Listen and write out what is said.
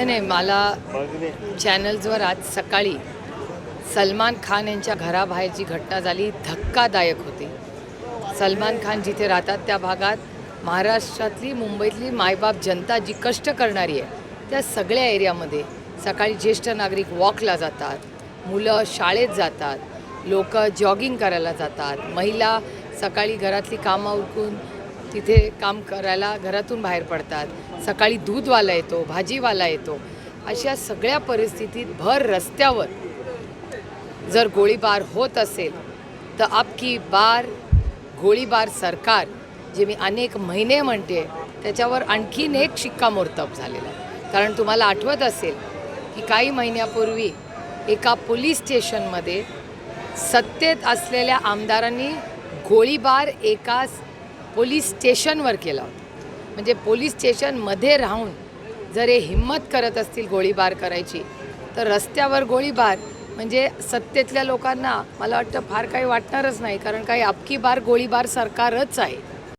नाही नाही मला चॅनल्सवर आज सकाळी सलमान खान यांच्या घराबाहेर जी घटना झाली धक्कादायक होती. सलमान खान जिथे राहतात त्या भागात महाराष्ट्रातली मुंबईतली मायबाप जनता जी कष्ट करणारी आहे त्या सगळ्या एरियामध्ये सकाळी ज्येष्ठ नागरिक वॉकला जातात मुलं शाळेत जातात लोक जॉगिंग करायला जातात महिला सकाळी घरातली कामं उरकून तिथे काम करायला घरातून बाहेर पडतात. सकाळी दूधवाला येतो भाजीवाला येतो. अशा सगळ्या परिस्थितीत भर रस्त्यावर जर गोळीबार होत असेल तर आपकी बार गोळीबार सरकार जे मी अनेक महिने म्हणते त्याच्यावर आणखीन एक शिक्कामोर्तब झालेला आहे. कारण तुम्हाला आठवत असेल की काही महिन्यापूर्वी एका पोलीस स्टेशनमध्ये सत्तेत असलेल्या आमदारांनी गोळीबार एका पोलीस स्टेशनवर केला होता. म्हणजे पोलीस स्टेशनमध्ये राहून जर हे हिंमत करत असतील गोळीबार करायची तर रस्त्यावर गोळीबार म्हणजे सत्तेतल्या लोकांना मला वाटतं फार काही वाटणारच नाही कारण काही अबकी बार गोळीबार सरकारच आहे.